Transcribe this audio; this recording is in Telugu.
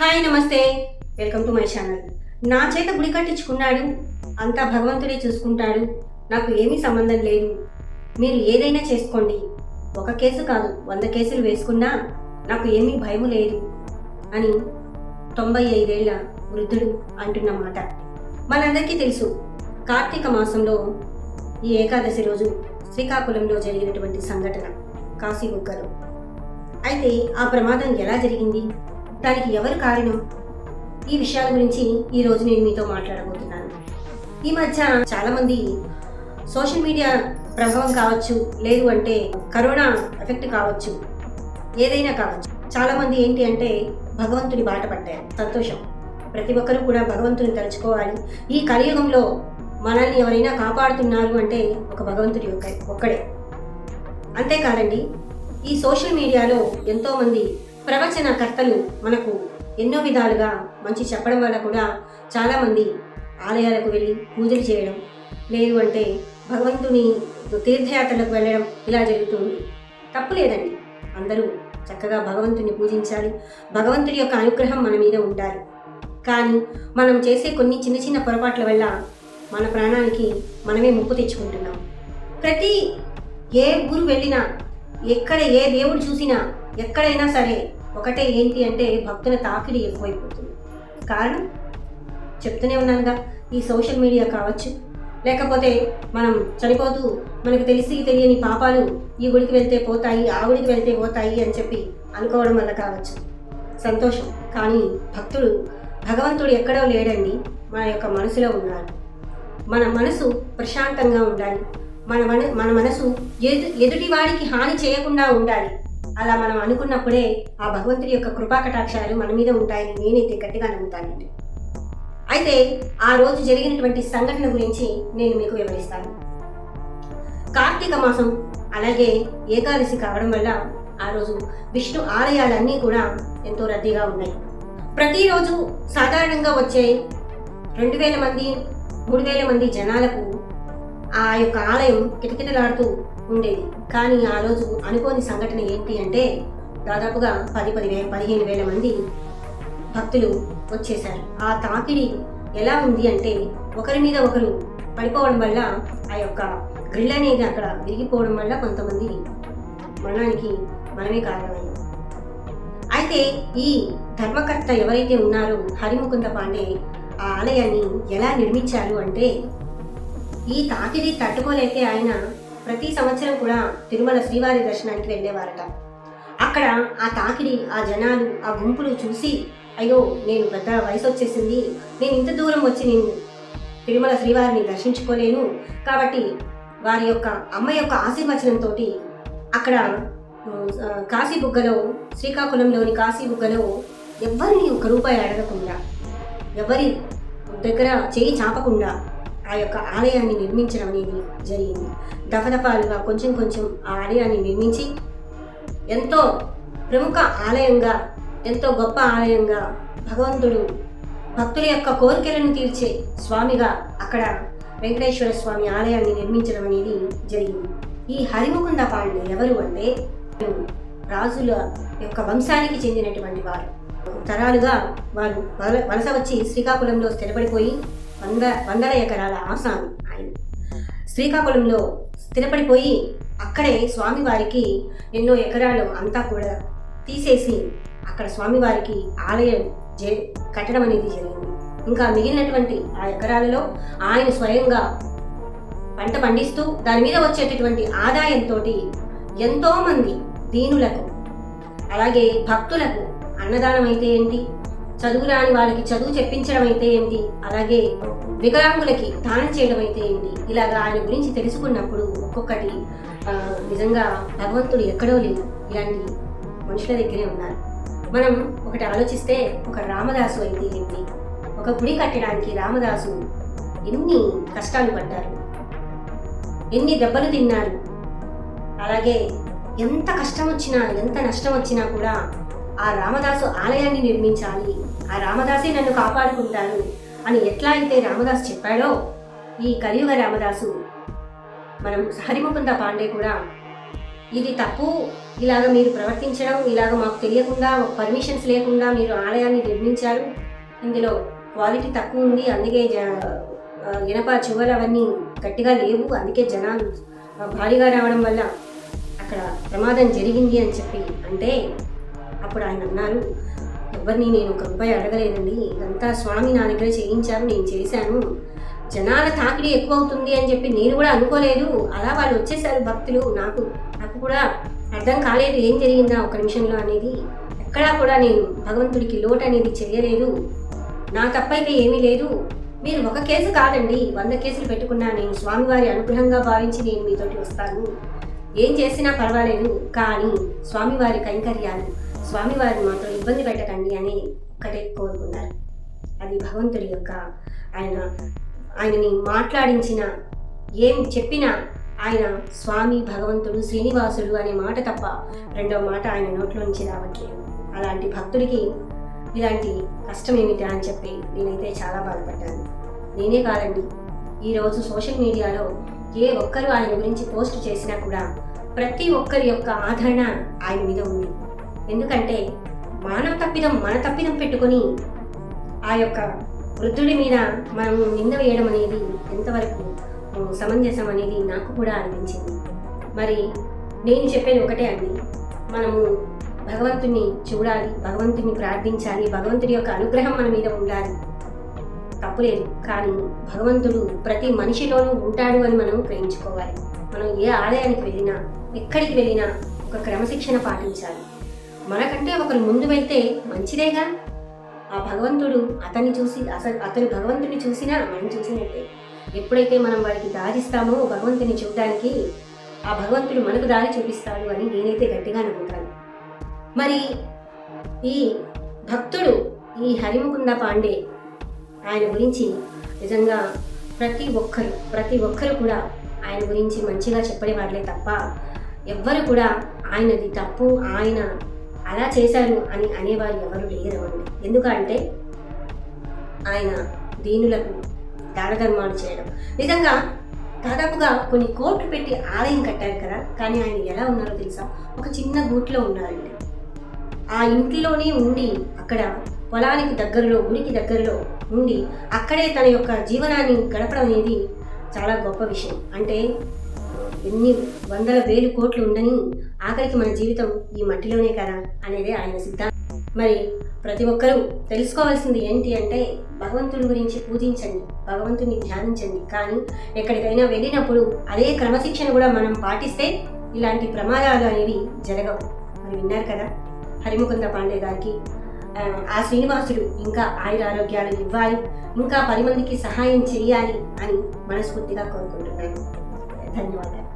హాయ్ నమస్తే. Welcome to my channel. నా చేత గుడి కట్టించుకున్నాడు. అంతా భగవంతుడే చూసుకుంటాడు. నాకు ఏమీ సంబంధం లేదు. మీరు ఏదైనా చేసుకోండి. ఒక కేసు కాదు వంద కేసులు వేసుకున్నా నాకు ఏమీ భయం లేదు అని తొంభై ఐదేళ్ళ వృద్ధుడు అంటున్న మాట. మనందరికీ తెలుసు కార్తీక మాసంలో ఈ ఏకాదశి రోజు శ్రీకాకుళంలో జరిగినటువంటి సంఘటన కాశీ కాశీబుగ్గలో అయితే ఆ ప్రమాదం ఎలా జరిగింది? దానికి ఎవరు కారణం? ఈ విషయాల గురించి ఈ రోజు నేను మీతో మాట్లాడబోతున్నాను. ఈ మధ్య చాలామంది సోషల్ మీడియా ప్రభావం కావచ్చు లేదు అంటే కరోనా ఎఫెక్ట్ కావచ్చు ఏదైనా కావచ్చు. చాలామంది ఏంటి అంటే భగవంతుని బాట పట్టారు. సంతోషం. ప్రతి ఒక్కరూ కూడా భగవంతుని తలుచుకోవాలి. ఈ కలియుగంలో మనల్ని ఎవరైనా కాపాడుతున్నారు అంటే ఒక భగవంతుడి ఒక్క ఒక్కడే. అంతేకాదండి ఈ సోషల్ మీడియాలో ఎంతోమంది ప్రవచనకర్తలు మనకు ఎన్నో విధాలుగా మంచి చెప్పడం వల్ల కూడా చాలామంది ఆలయాలకు వెళ్ళి పూజలు చేయడం లేదు అంటే భగవంతుని తీర్థయాత్రలకు వెళ్ళడం ఇలా జరుగుతుంది. తప్పు లేదండి. అందరూ చక్కగా భగవంతుని పూజించాలి. భగవంతుడి యొక్క అనుగ్రహం మన మీద ఉండాలి. కానీ మనం చేసే కొన్ని చిన్న చిన్న పొరపాట్ల వల్ల మన ప్రాణానికి మనమే ముప్పు తెచ్చుకుంటున్నాం. ప్రతి ఏ ఊరు వెళ్ళినా ఎక్కడ ఏ దేవుడు చూసినా ఎక్కడైనా సరే ఒకటే ఏంటి అంటే భక్తుల తాకిడి ఎక్కువైపోతుంది. కారణం? చెప్తూనే ఉన్నానుగా. ఈ సోషల్ మీడియా కావచ్చు. లేకపోతే మనం చనిపోతూ మనకు తెలిసి తెలియని పాపాలు ఈ గుడికి వెళ్తే పోతాయి ఆ గుడికి వెళ్తే పోతాయి అని చెప్పి అనుకోవడం వల్ల కావచ్చు. సంతోషం. కానీ భక్తుడు భగవంతుడు ఎక్కడో లేడండి మన యొక్క మనసులో ఉన్నాడు మన మనసు ప్రశాంతంగా ఉండాలి. మన మన మన మనసు ఎదు ఎదుటి వాడికి హాని చేయకుండా ఉండాలి. అలా మనం అనుకున్నప్పుడే ఆ భగవంతుడి యొక్క కృపా కటాక్షాలు మన మీద ఉంటాయని నేనైతే గట్టిగా నమ్ముతానండి. అయితే ఆ రోజు జరిగినటువంటి సంఘటన గురించి నేను మీకు వివరిస్తాను. కార్తీక మాసం అలాగే ఏకాదశి కావడం వల్ల ఆ రోజు విష్ణు ఆలయాలన్నీ కూడా ఎంతో రద్దీగా ఉన్నాయి. ప్రతిరోజు సాధారణంగా వచ్చే రెండు వేల మంది మూడు వేల మంది జనాలకు ఆ యొక్క ఆలయం కిటకిటలాడుతూ ఉండేది. కానీ ఆ రోజు అనుకోని సంఘటన ఏంటి అంటే దాదాపుగా పది పదివేల పదిహేను వేల మంది భక్తులు వచ్చేశారు. ఆ తాకిడి ఎలా ఉంది అంటే ఒకరి మీద ఒకరు పడిపోవడం వల్ల ఆ యొక్క గ్రిల్ అనేది అక్కడ విరిగిపోవడం వల్ల కొంతమంది మరణానికి మనమే కారణమైంది. అయితే ఈ ధర్మకర్త ఎవరైతే ఉన్నారో హరిముకుంద పాండే ఆ ఆలయాన్ని ఎలా నిర్మించారు అంటే ఈ తాకిడి తట్టుకోలేకే ఆయన ప్రతి సంవత్సరం కూడా తిరుమల శ్రీవారి దర్శనానికి వెళ్ళేవారట. అక్కడ ఆ తాకిడి ఆ జనాలు ఆ గుంపులు చూసి అయ్యో నేను పెద్ద వయసు వచ్చేసింది నేను ఇంత దూరం వచ్చి నేను తిరుమల శ్రీవారిని దర్శించుకోలేను. కాబట్టి వారి యొక్క అమ్మ యొక్క ఆశీర్వచనంతో అక్కడ కాశీబుగ్గలో శ్రీకాకుళంలోని కాశీబుగ్గలో ఎవరిని ఒక రూపాయి అడగకుండా ఎవరి దగ్గర చేయి చాపకుండా ఆ యొక్క ఆలయాన్ని నిర్మించడం అనేది జరిగింది. దఫదఫాలుగా కొంచెం కొంచెం ఆ ఆలయాన్ని నిర్మించి ఎంతో ప్రముఖ ఆలయంగా ఎంతో గొప్ప ఆలయంగా భగవంతుడు భక్తుల యొక్క కోరికలను తీర్చే స్వామిగా అక్కడ వెంకటేశ్వర స్వామి ఆలయాన్ని నిర్మించడం అనేది జరిగింది. ఈ హరిముకుంద పాండే ఎవరు అంటే రాజుల యొక్క వంశానికి చెందినటువంటి వారు. తరాలుగా వారు వలస వచ్చి శ్రీకాకుళంలో స్థిరపడిపోయి వంద వందల ఎకరాల ఆసామి ఆయన. శ్రీకాకుళంలో స్థిరపడిపోయి అక్కడే స్వామివారికి ఎన్నో ఎకరాలు అంతా కూడా తీసేసి అక్కడ స్వామివారికి ఆలయం జే కట్టడం అనేది జరిగింది. ఇంకా మిగిలినటువంటి ఆ ఎకరాలలో ఆయన స్వయంగా పంట పండిస్తూ దాని మీద వచ్చేటటువంటి ఆదాయంతో ఎంతో మంది దీనులకు అలాగే భక్తులకు అన్నదానం అయితే ఏంటి? చదువు రాని వాళ్ళకి చదువు చెప్పించడం అయితే ఏంటి? అలాగే వికలాంగులకి దానం చేయడం అయితే ఏంటి? ఇలాగ ఆయన గురించి తెలుసుకున్నప్పుడు ఒక్కొక్కటి నిజంగా భగవంతుడు ఎక్కడో లేదు ఇలాంటి మనుషుల దగ్గరే ఉన్నారు. మనం ఒకటి ఆలోచిస్తే ఒక రామదాసు అయితే ఏంటి? ఒక గుడి కట్టడానికి రామదాసు ఎన్ని కష్టాలు పడ్డారు. ఎన్ని దెబ్బలు తిన్నారు. అలాగే ఎంత కష్టం వచ్చినా ఎంత నష్టం వచ్చినా కూడా ఆ రామదాసు ఆలయాన్ని నిర్మించాలి. ఆ రామదాసే నన్ను కాపాడుకుంటాను అని ఎట్లా అయితే రామదాసు చెప్పాడో ఈ కలియుగ రామదాసు మనం హరిముకుంద పాండే కూడా ఇది తప్పు ఇలాగ మీరు ప్రవర్తించడం ఇలాగ మాకు తెలియకుండా పర్మిషన్స్ లేకుండా మీరు ఆలయాన్ని నిర్మించారు. ఇందులో క్వాలిటీ తక్కువ ఉంది అందుకే ఇనప చివరు అవన్నీ గట్టిగా లేవు అందుకే జనాలు భారీగా రావడం వల్ల అక్కడ ప్రమాదం జరిగింది అని చెప్పి అంటే అప్పుడు ఆయన అన్నారు. ఎవరిని నేను ఒక రూపాయి అడగలేనండి ఇదంతా స్వామి నా దగ్గర చేయించారు నేను చేశాను. జనాల తాకిడి ఎక్కువ అవుతుంది అని చెప్పి నేను కూడా అనుకోలేదు. అలా వాళ్ళు వచ్చేసారు భక్తులు. నాకు నాకు కూడా అర్థం కాలేదు ఏం జరిగిందా ఒక నిమిషంలో అనేది. ఎక్కడా కూడా నేను భగవంతుడికి లోటు అనేది చేయలేదు. నా తప్పైతే ఏమీ లేదు. మీరు ఒక కేసు కాదండి వంద కేసులు పెట్టుకున్నా నేను స్వామివారి అనుగ్రహంగా భావించి నేను మీతోటి వస్తాను. ఏం చేసినా పర్వాలేదు కానీ స్వామివారి కైంకర్యాలు స్వామివారిని మాత్రం ఇబ్బంది పెట్టకండి అని ఒకటే కోరుకున్నారు. అది భగవంతుడి యొక్క ఆయన ఆయనని మాట్లాడించిన ఏం చెప్పినా ఆయన స్వామి భగవంతుడు శ్రీనివాసుడు అనే మాట తప్ప రెండవ మాట ఆయన నోట్లో నుంచి రావట్లేదు. అలాంటి భక్తుడికి ఇలాంటి కష్టం ఏమిటా అని చెప్పి నేనైతే చాలా బాధపడ్డాను. నేనే కాదండి ఈరోజు సోషల్ మీడియాలో ఏ ఒక్కరు ఆయన గురించి పోస్ట్ చేసినా కూడా ప్రతి ఒక్కరి యొక్క ఆదరణ ఆయన మీద ఉంది. ఎందుకంటే మానవ తప్పిదం మన తప్పిదం పెట్టుకొని ఆ యొక్క వృద్ధుడి మీద మనం నింద వేయడం అనేది ఎంతవరకు సమంజసం అనేది నాకు కూడా అనిపించింది. మరి నేను చెప్పేది ఒకటే అండి. మనము భగవంతుని చూడాలి భగవంతుని ప్రార్థించాలి భగవంతుడి యొక్క అనుగ్రహం మన మీద ఉండాలి. తప్పులేదు కానీ భగవంతుడు ప్రతి మనిషిలోనూ ఉంటాడు అని మనం గ్రహించుకోవాలి. మనం ఏ ఆలయానికి వెళ్ళినా ఎక్కడికి వెళ్ళినా ఒక క్రమశిక్షణ పాటించాలి. మనకంటే ఒకరు ముందు వెళ్తే మంచిదేగా? ఆ భగవంతుడు అతన్ని చూసి అసలు అతను భగవంతుడిని చూసినా మనం చూసినట్టే ఎప్పుడైతే మనం వాడికి దారిస్తామో భగవంతుని చూడడానికి ఆ భగవంతుడు మనకు దారి చూపిస్తాడు అని నేనైతే గట్టిగా నమ్ముతాను. మరి ఈ భక్తుడు ఈ హరిముకుంద పాండే ఆయన గురించి నిజంగా ప్రతి ఒక్కరు ప్రతి ఒక్కరు కూడా ఆయన గురించి మంచిగా చెప్పేవాళ్ళే తప్ప ఎవ్వరు కూడా ఆయనది తప్పు ఆయన అలా చేశారు అని అనేవారు ఎవరు లేరు అండి ఎందుకంటే ఆయన దీనులకు దానధర్మాలు చేయడం. నిజంగా దాదాపుగా కొన్ని కోట్లు పెట్టి ఆలయం కట్టారు కదా కానీ ఆయన ఎలా ఉన్నారో తెలుసా? ఒక చిన్న గూట్లో ఉన్నారండి. ఆ ఇంట్లోనే ఉండి అక్కడ పొలానికి దగ్గరలో గుడికి దగ్గరలో ఉండి అక్కడే తన యొక్క జీవనాన్ని గడపడం అనేది చాలా గొప్ప విషయం. అంటే ఎన్ని వందల వేలు కోట్లు ఉండని ఆఖరికి మన జీవితం ఈ మట్టిలోనే కదా అనేది ఆయన సిద్ధాంతం. మరి ప్రతి ఒక్కరూ తెలుసుకోవాల్సింది ఏంటి అంటే భగవంతుడి గురించి పూజించండి భగవంతుని ధ్యానించండి. కానీ ఎక్కడికైనా వెళ్ళినప్పుడు అదే క్రమశిక్షణ కూడా మనం పాటిస్తే ఇలాంటి ప్రమాదాలు అనేవి జరగవు. మరి విన్నారు కదా హరిముకుంద పాండే గారికి. ఆ, శ్రీనివాసుడు ఇంకా ఆయుర ఆరోగ్యాలు ఇవ్వాలి ఇంకా పది మందికి సహాయం చేయాలి అని మనస్ఫూర్తిగా కోరుకుంటున్నాను. ధన్యవాదాలు.